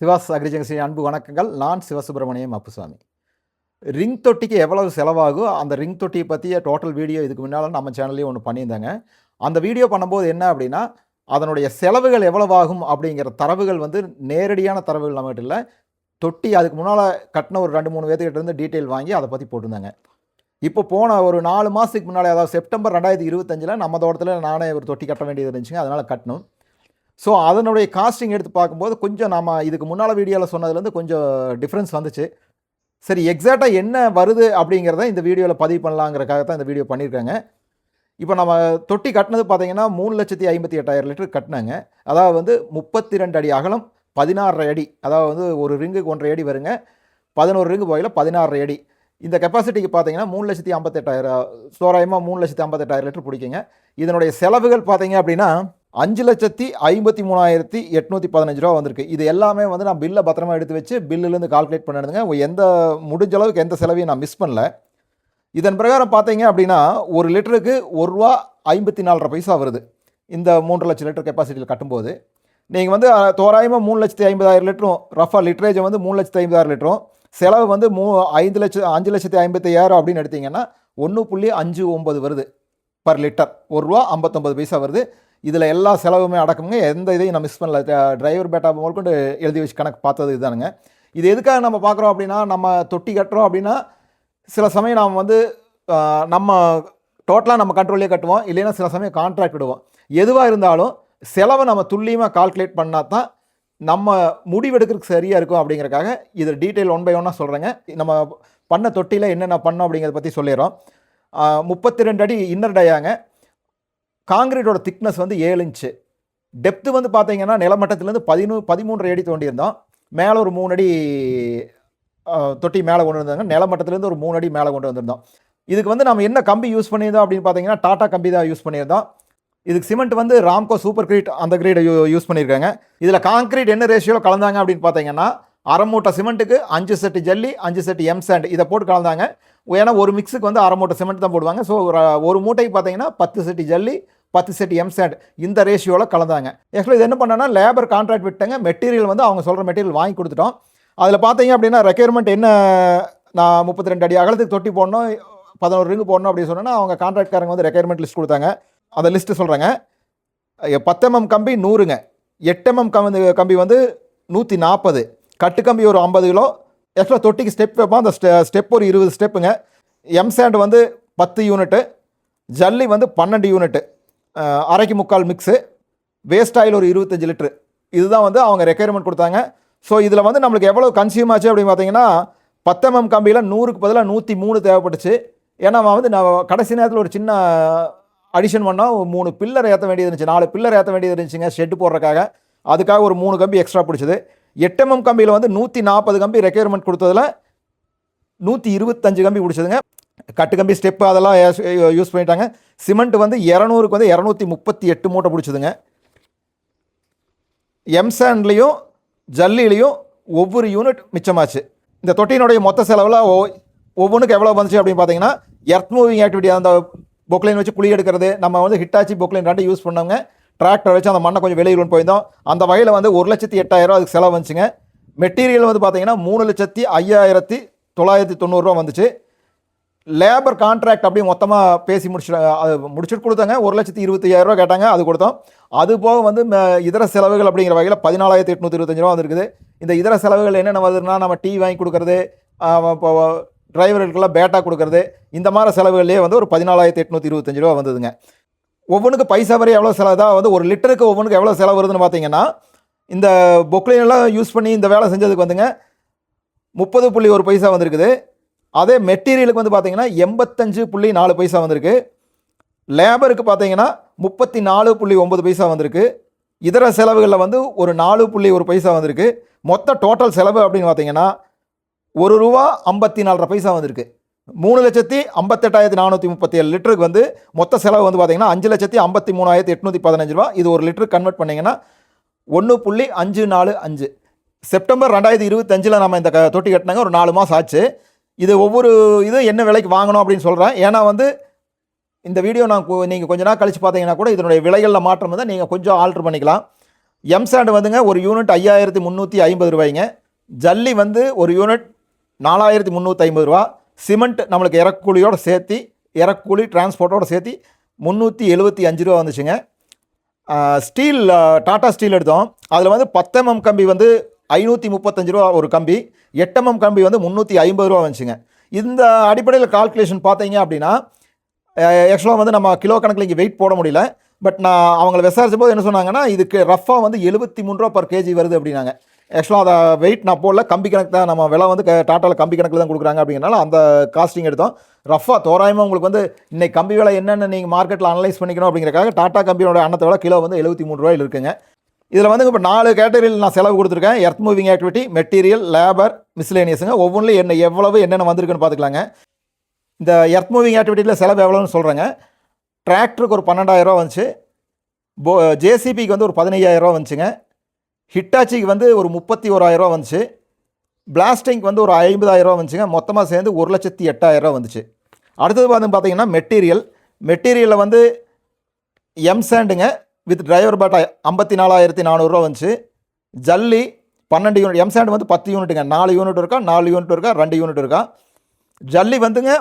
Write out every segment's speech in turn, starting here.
சிவாஸ் அக்ரிஜங்ஷன் அன்பு வணக்கங்கள். நான் சிவசுப்பிரமணியம் அப்புசாமி. ரிங் தொட்டிக்கு எவ்வளவு செலவாகும் அந்த ரிங் தொட்டியை பற்றிய டோட்டல் வீடியோ இதுக்கு முன்னால் நம்ம சேனல்லையும் ஒன்று பண்ணியிருந்தாங்க. அந்த வீடியோ பண்ணும்போது என்ன அப்படின்னா அதனுடைய செலவுகள் எவ்வளவாகும் அப்படிங்கிற தரவுகள் வந்து நேரடியான தரவுகள் நம்மகிட்ட இல்லை. தொட்டி அதுக்கு முன்னால் கட்டின ஒரு ரெண்டு மூணு பேர்த்துக்கிட்ட இருந்து டீட்டெயில் வாங்கி அதை பற்றி போட்டிருந்தாங்க. இப்போ போன ஒரு நாலு மாதத்துக்கு முன்னாடி அதாவது செப்டம்பர் ரெண்டாயிரத்தி இருபத்தஞ்சில் நம்ம தோட்டத்தில் நானே ஒரு தொட்டி கட்ட வேண்டியது இருந்துச்சுங்க. அதனால் கட்டணும் ஸோ அதனுடைய காஸ்டிங் எடுத்து பார்க்கும்போது கொஞ்சம் நம்ம இதுக்கு முன்னால் வீடியோவில் சொன்னதுலேருந்து கொஞ்சம் டிஃப்ரென்ஸ் வந்துச்சு. சரி எக்ஸாக்டாக என்ன வருது அப்படிங்கிறத இந்த வீடியோவில் பதிவு பண்ணலாங்கிறக்காக தான் இந்த வீடியோ பண்ணியிருக்காங்க. இப்போ நம்ம தொட்டி கட்டினது பார்த்தீங்கன்னா மூணு லட்சத்தி ஐம்பத்தி எட்டாயிரம் லிட்டர் கட்டினாங்க. அதாவது வந்து முப்பத்தி ரெண்டு அடி அகலம் பதினாறரை அடி. அதாவது வந்து ஒரு ரிங்குக்கு ஒன்றரை அடி வருங்க. பதினோரு ரிங்கு போயில் பதினாறரை அடி. இந்த கெப்பாசிட்டிக்கு பார்த்தீங்கன்னா மூணு லட்சத்தி ஐம்பத்தெட்டாயிரம் தோராயமாக மூணு லட்சத்தி ஐம்பத்தெட்டாயிரம் லிட்டர் பிடிக்குங்க. இதனுடைய செலவுகள் பார்த்தீங்க அப்படின்னா அஞ்சு லட்சத்தி ஐம்பத்தி மூணாயிரத்தி எட்நூற்றி பதினஞ்சு ரூபா வந்திருக்கு. இது எல்லாமே வந்து நான் பில்லை பத்திரமா எடுத்து வச்சு பில்லுலேருந்து கால்குலேட் பண்ணிடுங்க எந்த முடிஞ்ச அளவுக்கு எந்த செலவையும் நான் மிஸ் பண்ணல. இதன் பிரகாரம் பார்த்தீங்க அப்படின்னா ஒரு லிட்டருக்கு ஒரு ரூபா ஐம்பத்தி நாலரை பைசா வருது. இந்த மூன்று லட்சம் லிட்டர் கெப்பாசிட்டியில் கட்டும்போது. நீங்கள் வந்து தோராயமாக மூணு லட்சத்தி ஐம்பதாயிரம் லிட்டரும் ரஃபாக லிட்டரேஜை வந்து மூணு லட்சத்தி ஐம்பதாயிரம் லிட்டரும் செலவு வந்து மூ ஐந்து லட்சம் அஞ்சு லட்சத்தி ஐம்பத்தையாயிரம் அப்படின்னு எடுத்தீங்கன்னா ஒன்று புள்ளி அஞ்சு ஒம்பது வருது. பர் லிட்டர் ஒரு ரூபா ஐம்பத்தொம்பது பைசா வருது. இதில் எல்லா செலவுமே அடக்கமுங்க. எந்த இதையும் நான் மிஸ் பண்ணல. டிரைவர் பேட்டா முதற்கொண்டு எழுதி வச்சு கணக்கு பார்த்தது இதுதானுங்க. இது எதுக்காக நம்ம பார்க்குறோம் அப்படின்னா நம்ம தொட்டி கட்டுறோம் அப்படின்னா சில சமயம் நாம் வந்து நம்ம டோட்டலாக நம்ம கண்ட்ரோல்லே கட்டுவோம். இல்லைன்னா சில சமயம் கான்ட்ராக்ட் விடுவோம். எதுவாக இருந்தாலும் செலவை நம்ம துல்லியமாக கால்குலேட் பண்ணால் தான் நம்ம முடிவெடுக்கிறதுக்கு சரியாக இருக்கும் அப்படிங்கிறக்காக இது டீட்டெயில் ஒன் பை ஒன்னாக சொல்கிறேங்க நம்ம பண்ண தொட்டியில் என்னென்ன பண்ணோம் அப்படிங்கிறத பற்றி சொல்லிடுறோம். முப்பத்தி ரெண்டு அடி இன்னர் டயாங்க காங்கிரீட்டோட திக்னஸ் வந்து ஏழு இன்ச்சு டெப்த்து வந்து பார்த்தீங்கன்னா நிலமட்டத்திலேருந்து பதினூ பதிமூன்றரை அடி தோண்டியிருந்தோம். மேலே ஒரு மூணு அடி தொட்டி மேலே கொண்டு வந்தாங்க நிலமட்டத்திலேருந்து ஒரு மூணு அடி மேலே கொண்டு வந்திருந்தோம். இதுக்கு வந்து நம்ம என்ன கம்பி யூஸ் பண்ணியிருந்தோம் அப்படின்னு பார்த்தீங்கன்னா டாட்டா கம்பி தான் யூஸ் பண்ணியிருந்தோம். இதுக்கு சிமெண்ட் வந்து ராம்கோ சூப்பர் கிரீட் அந்த கிரீடை யூ யூஸ் பண்ணியிருக்காங்க. இதில் காங்கிரீட் என்ன ரேஷியோவில் கலந்தாங்க அப்படின்னு பார்த்தீங்கன்னா அரை மூட்டை சிமெண்ட்டுக்கு அஞ்சு செட்டு ஜல்லி அஞ்சு செட்டு எம் சாண்ட் இதை போட்டு கலந்தாங்க. ஏன்னா ஒரு மிக்ஸுக்கு வந்து அரை மூட்டை சிமெண்ட் தான் போடுவாங்க. ஸோ ஒரு ஒரு மூட்டைக்கு பார்த்தீங்கன்னா பத்து செட்டு ஜல்லி பத்து செட் எம்சேட் இந்த ரேஷியோவில் கலந்தாங்க. ஆக்சுவலி இது என்ன பண்ணனா லேபர் கான்ட்ராக்ட் விட்டாங்க மெட்டீரியல் வந்து அவங்க சொல்கிற மெட்டீரியல் வாங்கி கொடுத்துட்டோம். அதில் பார்த்தீங்க அப்படின்னா ரெக்யர்மெண்ட் என்ன நான் முப்பத்தி ரெண்டு அடி அகலத்துக்கு தொட்டி போடணும் பதினோரு ரிங்கு போடணும் அப்படின்னு சொன்னோன்னா அவங்க கான்ட்ராக்ட்காரங்க வந்து ரெக்யர்மெண்ட் லிஸ்ட் கொடுத்தாங்க. அந்த லிஸ்ட்டு சொல்கிறேங்க பத்தெம்எம் கம்பி நூறுங்க. எட்டெம்எம் கம்பி கம்பி வந்து நூற்றி நாற்பது கட்டு கம்பி ஒரு ஐம்பது கிலோ. ஆக்சுவலாக தொட்டிக்கு ஸ்டெப் வைப்போம். அந்த ஸ்டெப் ஒரு இருபது ஸ்டெப்புங்க எம்சாண்ட் வந்து பத்து யூனிட்டு ஜல்லி வந்து பன்னெண்டு யூனிட்டு அரைக்கு முக்கால் மிக்ஸு வேஸ்ட் ஆயில் ஒரு இருபத்தஞ்சு லிட்ரு இதுதான் வந்து அவங்க ரெக்குயர்மெண்ட் கொடுத்தாங்க. ஸோ இதில் வந்து நம்மளுக்கு எவ்வளோ கன்சியூம் ஆச்சு அப்படின்னு பார்த்தீங்கன்னா பத்தெம்எம் கம்பியில் நூறுக்கு பதிலாக நூற்றி மூணு தேவைப்பட்டுச்சு. ஏன்னா அவன் வந்து நான் கடைசி நேரத்தில் ஒரு சின்ன அடிஷன் பண்ணால் ஒரு மூணு பில்லர் ஏற்ற வேண்டியது இருந்துச்சு. நாலு பில்லர் ஏற்ற வேண்டியது இருந்துச்சுங்க ஷெட்டு போடுறக்காக அதுக்காக ஒரு மூணு கம்பி எக்ஸ்ட்ரா பிடிச்சது. எட்டெம்எம் கம்பியில் வந்து நூற்றி நாற்பது கம்பி ரெக்குயர்மெண்ட் கொடுத்ததில் நூற்றி இருபத்தஞ்சு கம்பி பிடிச்சதுங்க. கட்டுக்கம்பி ஸ்டெப்பு அதெல்லாம் யூஸ் பண்ணிட்டாங்க. சிமெண்ட் வந்து இரநூறுக்கு வந்து இரநூத்தி முப்பத்தி எட்டு மூட்டை பிடிச்சதுங்க. எம்சாண்ட்லேயும் ஜல்லிலையும் ஒவ்வொரு யூனிட் மிச்சமாச்சு. இந்த தொட்டியினுடைய மொத்த செலவில் ஒவ்வொன்றுக்கு எவ்வளோ வந்துச்சு அப்படின்னு பார்த்தீங்கன்னா எர்த் மூவிங் ஆக்டிவிட்டி அந்த பொக்லைன் வச்சு குழி எடுக்கிறது நம்ம வந்து ஹிட்டாச்சி பொக்லைன் ரெண்டு யூஸ் பண்ணவங்க டிராக்டர் வச்சு அந்த மண்ணை கொஞ்சம் வெளியில் போயிருந்தோம். அந்த வகையில் வந்து ஒரு லட்சத்தி எட்டாயிரம் அதுக்கு செலவு வந்துச்சுங்க. மெட்டீரியல் வந்து பார்த்தீங்கன்னா மூணு லட்சத்தி ஐயாயிரத்தி தொள்ளாயிரத்தி தொண்ணூறுரூவா வந்துச்சு. லேபர் கான்ட்ராக்ட் அப்படியே மொத்தமாக பேசி முடிச்சு அது முடிச்சுட்டு கொடுத்தாங்க. ஒரு லட்சத்தி இருபத்தையாயிரரூவா கேட்டாங்க அது கொடுத்தோம். அது போக வந்து ம- இதர செலவுகள் அப்படிங்கிற வகையில் பதினாலாயிரத்தி எட்நூற்றி இருபத்தஞ்சு ரூபா வந்திருக்குது. இந்த இதர செலவுகள் என்னென்ன வருதுன்னா நம்ம டீ வாங்கி கொடுக்குறது இப்போ டிரைவர்களுக்கெல்லாம் பேட்டா கொடுக்கறது இந்த மாதிரி செலவுகள்லேயே வந்து ஒரு பதினாலாயிரத்தி எட்நூற்றி இருபத்தஞ்சு ரூபா வந்ததுங்க. ஒவ்வொன்றுக்கு பைசா வரை எவ்வளோ செலவு தான் வந்து ஒரு லிட்டருக்கு ஒவ்வொன்றுக்கு எவ்வளோ செலவு வருதுன்னு பார்த்தீங்கன்னா இந்த பொக்லைன் எல்லாம் யூஸ் பண்ணி இந்த வேலை செஞ்சதுக்கு வந்துங்க முப்பது புள்ளி ஒரு பைசா வந்திருக்குது. அதே மெட்டீரியலுக்கு வந்து பார்த்தீங்கன்னா எண்பத்தஞ்சு புள்ளி நாலு பைசா வந்திருக்கு. லேபருக்கு பார்த்தீங்கன்னா முப்பத்தி நாலு புள்ளி ஒம்பது பைசா வந்திருக்கு. இதர செலவுகளில் வந்து ஒரு நாலு புள்ளி ஒரு பைசா வந்திருக்கு. மொத்த டோட்டல் செலவு அப்படின்னு பார்த்தீங்கன்னா ஒரு ரூபா ஐம்பத்தி நாலரை பைசா வந்திருக்கு. மூணு லட்சத்தி ஐம்பத்தெட்டாயிரத்தி நானூற்றி முப்பத்தி ஏழு லிட்டருக்கு வந்து மொத்த செலவு வந்து பார்த்தீங்கன்னா அஞ்சு லட்சத்தி ஐம்பத்தி மூணாயிரத்தி எட்நூற்றி பதினஞ்சு ரூபா. இது ஒரு லிட்டருக்கு கன்வெர்ட் பண்ணிங்கன்னா ஒன்று புள்ளி அஞ்சு நாலு அஞ்சு. செப்டம்பர் ரெண்டாயிரத்தி இருபத்தஞ்சில் நம்ம இந்த தொட்டி கட்டினாங்க. ஒரு நாலு மாதம் ஆச்சு. இது ஒவ்வொரு இது என்ன விலைக்கு வாங்கணும் அப்படின்னு சொல்கிறேன் ஏன்னா வந்து இந்த வீடியோ நான் நீங்கள் கொஞ்ச நாள் கழிச்சு பார்த்தீங்கன்னா கூட இதனுடைய விலைகளில் மாற்றம் வந்து நீங்கள் கொஞ்சம் ஆல்ட்ரு பண்ணிக்கலாம். எம்சாண்ட் வந்துங்க ஒரு யூனிட் ஐயாயிரத்தி முந்நூற்றி ஐம்பது ரூபாய்ங்க. ஜல்லி வந்து ஒரு யூனிட் நாலாயிரத்தி முந்நூற்றி ஐம்பது ரூபா. சிமெண்ட் நம்மளுக்கு இறக்கூலியோடு சேர்த்து இறக்கூலி டிரான்ஸ்போர்ட்டோடு சேர்த்து முந்நூற்றி எழுபத்தி அஞ்சு ரூபா வந்துச்சுங்க. ஸ்டீல் டாட்டா ஸ்டீல் எடுத்தோம். அதில் வந்து பத்தெம்எம் கம்பி வந்து ஐநூற்றி முப்பத்தஞ்சு ரூபா ஒரு கம்பி எட்டம்எம் கம்பி வந்து முந்நூற்றி ஐம்பது ரூபா வந்துச்சுங்க. இந்த அடிப்படையில் கால்குலேஷன் பார்த்தீங்க அப்படின்னா ஆக்சுவலாக வந்து நம்ம கிலோ கணக்கில் இங்கே வெயிட் போட முடியல. பட் நான் அவங்கள விசாரித்த போது என்ன சொன்னாங்கன்னா இதுக்கு ரஃபாக வந்து எழுபத்தி மூணு ரூபா பர் கேஜி வருது அப்படின்னாங்க. ஆக்சுவலாக அதை வெயிட் நான் போடல கம்பி கணக்கு தான் நம்ம விலை வந்து டாட்டாவில் கம்பி கணக்கில் தான் கொடுக்குறாங்க அப்படிங்கிறனால அந்த காஸ்டிங் எடுத்தோம். ரஃபாக தோராயமாக உங்களுக்கு வந்து இன்னைக்கு கம்பி விலை என்னென்னு நீங்கள் மார்க்கெட்டில் அனலைஸ் பண்ணிக்கணும் அப்படிங்கிறக்காக டாட்டா கம்பியோட அன்னத்தை விலை கிலோ வந்து எழுபத்தி மூணு ரூபாயில் இருக்குங்க. இதில் வந்து இப்போ நாலு கேட்டகரியில் நான் செலவு கொடுத்துருக்கேன். Earth moving activity material labour மிஸ்லேனியஸுங்க ஒவ்வொன்றிலும் என்ன எவ்வளவு என்னென்ன வந்திருக்குன்னு பார்த்துக்கலாங்க. இந்த எர்த் மூவிங் ஆக்டிவிட்டியில் செலவு எவ்வளோன்னு சொல்கிறேங்க டிராக்டருக்கு ஒரு பன்னெண்டாயிரரூவா வந்துச்சு. போ ஜேசிபிக்கு வந்து ஒரு பதினையாயிரரூவா வந்துச்சுங்க. ஹிட்டாச்சிக்கு வந்து ஒரு முப்பத்தி ஓராயிரரூவா வந்துச்சு. பிளாஸ்டிங்க்கு வந்து ஒரு ஐம்பதாயிரரூவா வந்துச்சுங்க. மொத்தமாக சேர்ந்து ஒரு லட்சத்தி எட்டாயிரரூவா வந்துச்சு. அடுத்தது வந்து பார்த்தீங்கன்னா மெட்டீரியல் மெட்டீரியலில் வந்து எம் சாண்டுங்க வித் டிரைவர் பேட்டா ஐம்பத்தி நாலாயிரத்தி நானூறுரூவா வந்துச்சு. ஜல்லி பன்னெண்டு யூனிட் எம்சாண்ட் வந்து பத்து யூனிட்டுங்க நாலு யூனிட் இருக்கா? நாலு யூனிட் இருக்கா? ரெண்டு யூனிட் இருக்கா? ஜல்லி வந்துங்க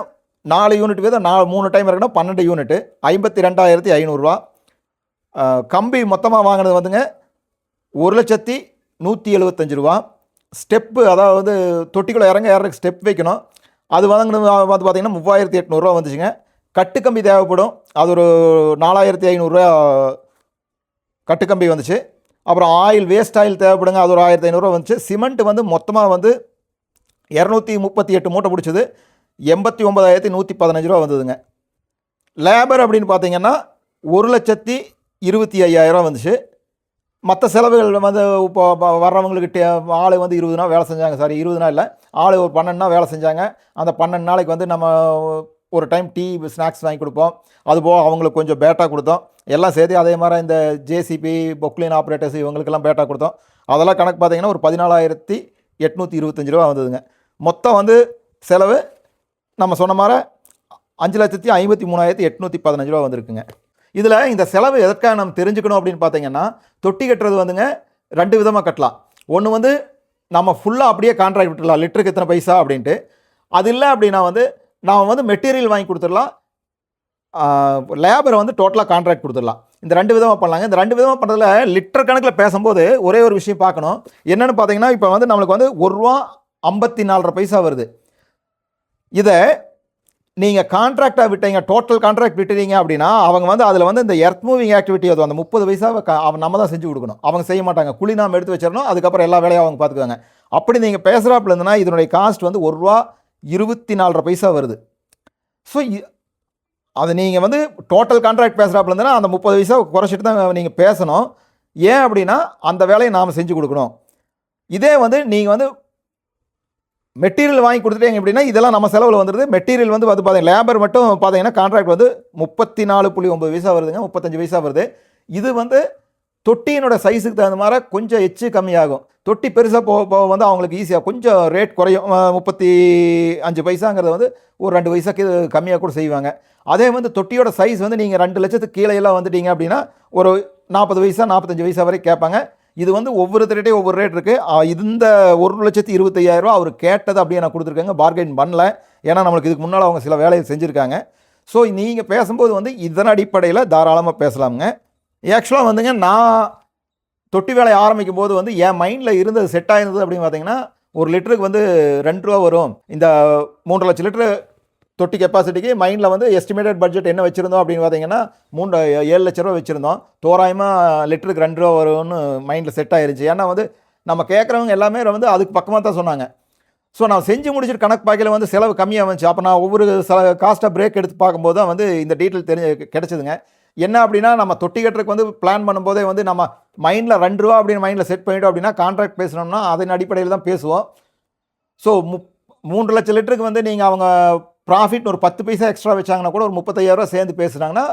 நாலு யூனிட் வீதம் நாலு மூணு டைம் இருக்கணும் பன்னெண்டு யூனிட்டு ஐம்பத்தி ரெண்டாயிரத்தி ஐநூறுரூவா கம்பி மொத்தமாக வாங்கினது வந்துங்க ஒரு லட்சத்தி நூற்றி எழுபத்தஞ்சு ரூபா. ஸ்டெப்பு அதாவது தொட்டிக்குள்ளே இறங்க இறங்க ஸ்டெப் வைக்கணும். அது வாங்கினது வந்து பார்த்திங்கன்னா மூவாயிரத்தி எட்நூறுரூவா வந்துச்சுங்க. கட்டுக்கம்பி தேவைப்படும். அது ஒரு நாலாயிரத்தி ஐநூறுரூவா கட்டுக்கம்பி வந்துச்சு. அப்புறம் ஆயில் வேஸ்ட் ஆயில் தேவைப்படுங்க அது ஒரு ஆயிரத்தி ஐநூறுரூவா வந்துச்சு. சிமெண்ட் வந்து மொத்தமாக வந்து இரநூத்தி முப்பத்தி எட்டு மூட்டை பிடிச்சது. எண்பத்தி ஒம்பதாயிரத்தி நூற்றி பதினஞ்சு ரூபா வந்ததுங்க. லேபர் அப்படின்னு பார்த்தீங்கன்னா ஒரு லட்சத்தி இருபத்தி ஐயாயிரம் வந்துச்சு. மற்ற செலவுகள் வந்து இப்போ வர்றவங்களுக்கு டே ஆள் வந்து இருபது நாள் வேலை செஞ்சாங்க. சாரி இருபது நாள் இல்லை. ஆள் ஒரு பன்னெண்டு நாள் வேலை செஞ்சாங்க. அந்த பன்னெண்டு நாளைக்கு வந்து நம்ம ஒரு டைம் டீ ஸ்நாக்ஸ் வாங்கி கொடுப்போம். அதுபோக அவங்களுக்கு கொஞ்சம் பேட்டா கொடுத்தோம். எல்லாம் சேர்த்து அதே மாதிரி இந்த ஜேசிபி பொக்லின் ஆப்ரேட்டர்ஸ் இவங்களுக்கெல்லாம் பேட்டா கொடுத்தோம். அதெல்லாம் கணக்கு பார்த்தீங்கன்னா ஒரு பதினாலாயிரத்தி எட்நூற்றி இருபத்தஞ்சி ரூபா வந்ததுங்க. மொத்தம் வந்து செலவு நம்ம சொன்ன மாதிரி அஞ்சு லட்சத்தி ஐம்பத்தி மூணாயிரத்தி எட்நூற்றி பதினஞ்சு ரூபா வந்திருக்குங்க. இதில் இந்த செலவு எதற்காக நம்ம தெரிஞ்சுக்கணும் அப்படின்னு பார்த்தீங்கன்னா தொட்டி கட்டுறது வந்துங்க ரெண்டு விதமாக கட்டலாம். ஒன்று வந்து நம்ம ஃபுல்லாக அப்படியே கான்ட்ராக்ட் விட்டுடலாம். லிட்டருக்கு எத்தனை பைசா அப்படின்ட்டு. அது இல்லை அப்படின்னா வந்து நாம் வந்து மெட்டீரியல் வாங்கி கொடுத்துடலாம். லேபரை வந்து டோட்டலாக கான்ட்ராக்ட் கொடுத்துடலாம். இந்த ரெண்டு விதமாக பண்ணலாங்க. இந்த ரெண்டு விதமாக பண்ணுறதுல லிட்டர் கணக்கில் பேசும்போது ஒரே ஒரு விஷயம் பார்க்கணும். என்னென்னு பார்த்தீங்கன்னா இப்போ வந்து நம்மளுக்கு வந்து ஒரு ரூபா ஐம்பத்தி நாலரை பைசா வருது. இதை நீங்கள் கான்ட்ராக்டாக விட்டீங்க டோட்டல் கான்ட்ராக்ட் விட்டுறீங்க அப்படின்னா அவங்க வந்து அதில் வந்து இந்த எர்த் மூவிங் ஆக்டிவிட்டி அது அந்த முப்பது பைசாவை க- அவன் நம்ம தான் செஞ்சு கொடுக்கணும். அவங்க செய்ய மாட்டாங்க. குழி நாம் எடுத்து வச்சிடணும். அதுக்கப்புறம் எல்லா வேலையும் அவங்க பார்த்துக்குவாங்க. அப்படி நீங்கள் பேசுகிறாப்புல இருந்ததுன்னா இதனுடைய காஸ்ட் வந்து ஒரு ரூபா இருபத்தி நாலரை பைசா வருது. ஸோ அது நீங்கள் வந்து டோட்டல் கான்ட்ராக்ட் பேசுகிறாப்புல இருந்ததுன்னா அந்த முப்பது பைசா குறைச்சிட்டு தான் நீங்கள் பேசணும். ஏன் அப்படின்னா அந்த வேலையை நாம் செஞ்சு கொடுக்கணும். இதே வந்து நீங்கள் வந்து மெட்டீரியல் வாங்கி கொடுத்துட்டீங்க அப்படின்னா இதெல்லாம் நம்ம செலவில் வந்துடுது மெட்டீரியல் வந்து வந்து பார்த்தீங்கன்னா லேபர் மட்டும் பார்த்தீங்கன்னா கான்ட்ராக்ட் வந்து முப்பத்தி நாலு புள்ளி ஒம்பது பைசா வருதுங்க முப்பத்தஞ்சு பைசா வருது. இது வந்து தொட்டியினோட சைஸுக்கு தகுந்த மாதிரி கொஞ்சம் எச்சு கம்மியாகும். தொட்டி பெருசாக போக போக வந்து அவங்களுக்கு ஈஸியாக கொஞ்சம் ரேட் குறையும். முப்பத்தி அஞ்சு பைசாங்கிறது வந்து ஒரு ரெண்டு பைசாக்கு கம்மியாக கூட செய்வாங்க. அதே வந்து தொட்டியோட சைஸ் வந்து நீங்கள் ரெண்டு லட்சத்துக்கு கீழே எல்லாம் வந்துட்டீங்க அப்படின்னா ஒரு நாற்பது வயசா நாற்பத்தஞ்சு வயசா வரை கேட்பாங்க. இது வந்து ஒவ்வொருத்தர்கிட்டையும் ஒவ்வொரு ரேட் இருக்குது இந்த ஒரு லட்சத்தி இருபத்தையாயிரரூவா அவர் கேட்டதை அப்படியே நான் கொடுத்துருக்கேங்க. பார்கெயின் பண்ணல. ஏன்னா நம்மளுக்கு இதுக்கு முன்னால் அவங்க சில வேலையை செஞ்சுருக்காங்க. ஸோ நீங்கள் பேசும்போது வந்து இதன் அடிப்படையில் தாராளமாக பேசலாமுங்க. ஆக்சுவலாக வந்துங்க நான் தொட்டி வேலையை ஆரம்பிக்கும் போது வந்து என் மைண்டில் இருந்தது செட் ஆயிருந்தது அப்படின்னு பார்த்தீங்கன்னா ஒரு லிட்டருக்கு வந்து ரெண்டு ரூபா வரும். இந்த மூன்று லட்சம் லிட்டரு தொட்டி கெப்பாசிட்டிக்கு மைண்டில் வந்து எஸ்டிமேட்டட் பட்ஜெட் என்ன வச்சுருந்தோம் அப்படின்னு பார்த்தீங்கன்னா மூன்று ஏழு லட்ச ரூபா வச்சுருந்தோம். தோராயமாக லிட்டருக்கு ரெண்டு ரூபா வரும்னு மைண்டில் செட் ஆயிருச்சு. ஏன்னா வந்து நம்ம கேட்குறவங்க எல்லாமே வந்து அதுக்கு பக்கமாக தான் சொன்னாங்க. ஸோ நான் செஞ்சு முடிச்சிட்டு கணக்கு பார்க்கல வந்து செலவு கம்மியாக வந்துச்சு. அப்போ நான் ஒவ்வொரு செல காஸ்ட்டாக பிரேக் எடுத்து பார்க்கும்போது தான் வந்து இந்த டீட்டெயில் தெரிஞ்சு கிடச்சிதுங்க. என்ன அப்படின்னா நம்ம தொட்டி கட்டுறதுக்கு வந்து பிளான் பண்ணும்போதே வந்து நம்ம மைண்டில் ரெண்டு ரூபா அப்படின்னு மைண்டில் செட் பண்ணிட்டோம் அப்படின்னா கான்ட்ராக்ட் பேசணும்னா அதன் அடிப்படையில் தான் பேசுவோம். ஸோ மு மூன்று லட்சம் லிட்டருக்கு வந்து நீங்கள் அவங்க ப்ராஃபிட் ஒரு பத்து பைசா எக்ஸ்ட்ரா வச்சாங்கன்னா கூட ஒரு முப்பத்தையாயிரரூவா சேர்ந்து பேசுனாங்கன்னா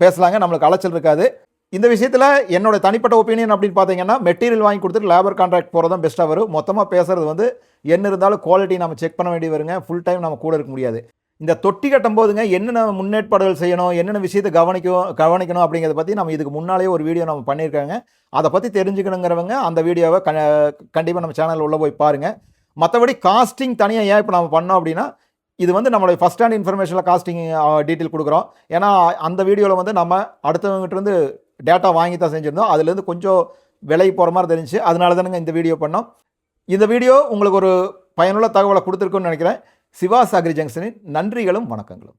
பேசலாங்க நம்மளுக்கு அலைச்சல் இருக்காது. இந்த விஷயத்தில் என்னோட தனிப்பட்ட ஒப்பீனியன் அப்படின்னு பார்த்தீங்கன்னா மெட்டீரியல் வாங்கி கொடுத்துட்டு லேபர் கான்ட்ராக்ட் போகிறது தான் பெஸ்ட்டாக வரும். மொத்தமாக பேசுறது வந்து என்ன இருந்தாலும் குவாலிட்டி நம்ம செக் பண்ண வேண்டி வருங்க. ஃபுல் டைம் நம்ம கூட இருக்க முடியாது. இந்த தொட்டி கட்டும் போதுங்க என்னென்ன முன்னேற்பாடுகள் செய்யணும் என்னென்ன விஷயத்தை கவனிக்கும் கவனிக்கணும் அப்படிங்கிறத பற்றி நம்ம இதுக்கு முன்னாலே ஒரு வீடியோ நம்ம பண்ணியிருக்காங்க. அதை பற்றி தெரிஞ்சுக்கணுங்கிறவங்க அந்த வீடியோவை க கண்டிப்பாக நம்ம சேனலில் உள்ளே போய் பாருங்கள் மற்றபடி காஸ்டிங் தனியாக ஏன் இப்போ நம்ம பண்ணோம் அப்படின்னா இது வந்து நம்மளுடைய ஃபஸ்ட் ஹேண்ட் இன்ஃபர்மேஷனில் காஸ்டிங் டீட்டெயில் கொடுக்குறோம். ஏன்னா அந்த வீடியோவில் வந்து நம்ம அடுத்தவங்ககிட்ட இருந்து டேட்டா வாங்கி தான் செஞ்சுருந்தோம். அதுலேருந்து கொஞ்சம் விலை போகிற மாதிரி தெரிஞ்சு அதனால தானுங்க இந்த வீடியோ பண்ணோம். இந்த வீடியோ உங்களுக்கு ஒரு பயனுள்ள தகவலை கொடுத்துருக்குன்னு நினைக்கிறேன். சிவா சாகரி ஜங்ஷனின் நன்றிகளும் வணக்கங்களும்.